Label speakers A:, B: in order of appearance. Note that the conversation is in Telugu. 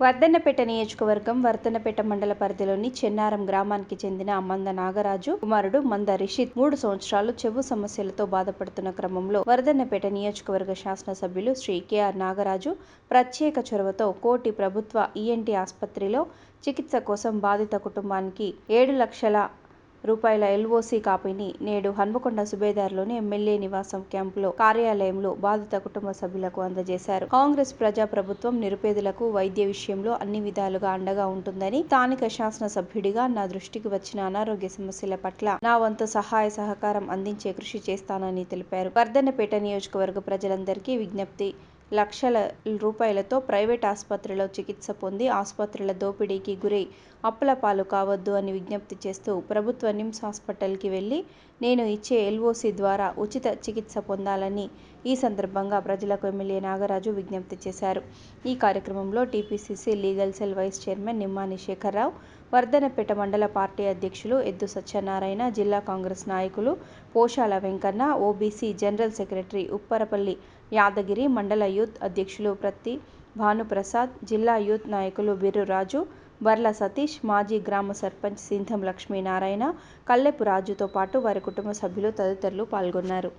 A: వర్ధన్నపేట నియోజకవర్గం వర్ధన్నపేట మండల పరిధిలోని చెన్నారం గ్రామానికి చెందిన మంద నాగరాజు కుమారుడు మంద రిషిత్ మూడు సంవత్సరాలు చెవు సమస్యలతో బాధపడుతున్న క్రమంలో వర్ధన్నపేట నియోజకవర్గ శాసనసభ్యులు శ్రీ కెఆర్ నాగరాజు ప్రత్యేక చొరవతో కోటి ప్రభుత్వ ఈఎన్టీ ఆసుపత్రిలో చికిత్స కోసం బాధిత కుటుంబానికి ఏడు లక్షల రూపాయల ఎల్ఓసి కాపీని నేడు హన్మకొండ సుబేదార్లోని ఎమ్మెల్యే నివాసం క్యాంపులో కార్యాలయంలో బాధిత కుటుంబ సభ్యులకు అందజేశారు. కాంగ్రెస్ ప్రజా ప్రభుత్వం నిరుపేదలకు వైద్య విషయంలో అన్ని విధాలుగా అండగా ఉంటుందని స్థానిక శాసనసభ్యుడిగా నా దృష్టికి వచ్చిన అనారోగ్య సమస్యల పట్ల నా వంతు సహాయ సహకారం అందించే కృషి చేస్తానని తెలిపారు. వర్ధన్నపేట నియోజకవర్గ ప్రజలందరికీ విజ్ఞప్తి లక్షల రూపాయలతో ప్రైవేట్ ఆసుపత్రిలో చికిత్స పొంది ఆసుపత్రుల దోపిడీకి గురై అప్పుల పాలు కావద్దు అని విజ్ఞప్తి చేస్తూ ప్రభుత్వ నిమ్స్ హాస్పిటల్కి వెళ్ళి నేను ఇచ్చే ఎల్ఓసి ద్వారా ఉచిత చికిత్స పొందాలని ఈ సందర్భంగా ప్రజలకు ఎమ్మెల్యే నాగరాజు విజ్ఞప్తి చేశారు. ఈ కార్యక్రమంలో TPCC legal cell vice chairman Nimmani Shekharrao Wardhannapet mandal party అధ్యక్షులు ఎద్దు సత్యనారాయణ జిల్లా కాంగ్రెస్ నాయకులు Poshala Venkanna OBC general secretary Upparapalli Yadagiri mandal youth అధ్యక్షులు ప్రతి భానుప్రసాద్ జిల్లా యూత్ నాయకులు బిర్రురాజు బర్ల సతీష్ మాజీ గ్రామ సర్పంచ్ సింధం లక్ష్మీనారాయణ కల్లెపు రాజుతో పాటు వారి కుటుంబ సభ్యులు తదితరులు పాల్గొన్నారు.